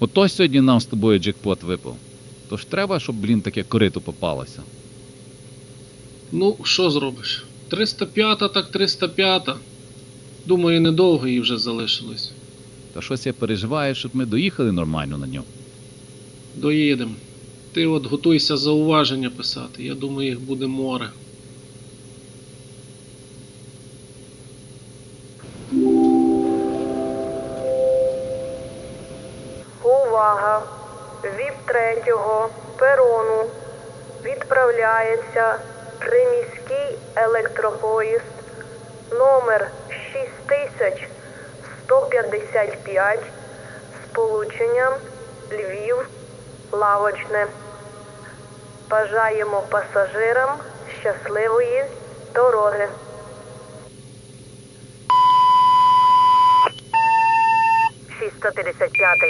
Ото сьогодні нам з тобою джекпот випав. Тож треба, щоб, блін, таке корито попалося. Ну, що зробиш? 305 так 305. Думаю, недовго їй вже залишилось. Та щось я переживаю, щоб ми доїхали нормально на ньому. Доїдемо. Ти от готуйся зауваження писати. Я думаю, їх буде море. Увага! Від третього перону відправляється приміський електропоїзд номер 6155 з Львів Лавочне. Бажаємо пасажирам щасливої дороги.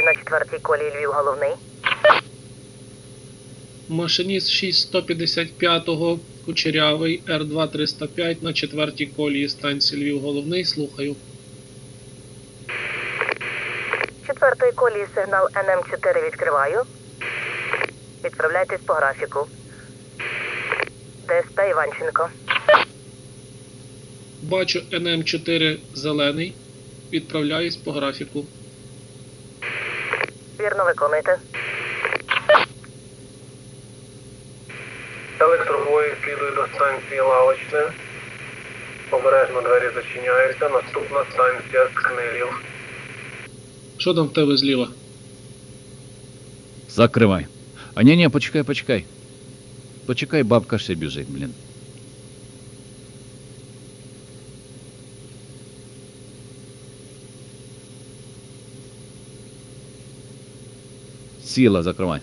На четвертій колії Львів головний. Машиніст 6155-го Кучерявий Р2-305 на четвертій колії станції Львів головний. Слухаю. Четвертої колії сигнал НМ4 відкриваю. Відправляйтесь по графіку. ДСП Іванченко. Бачу НМ4 зелений. Відправляюсь по графіку. Вірно виконуйте. Електробої слідує до станції Лавочне. Обережно двері зачиняються. Наступна станція Скнилів. Що там в тебе зліва? Закривай. А ні, ні, почекай, почекай. Почекай, бабка ще біжить, блін. Silas Acromai.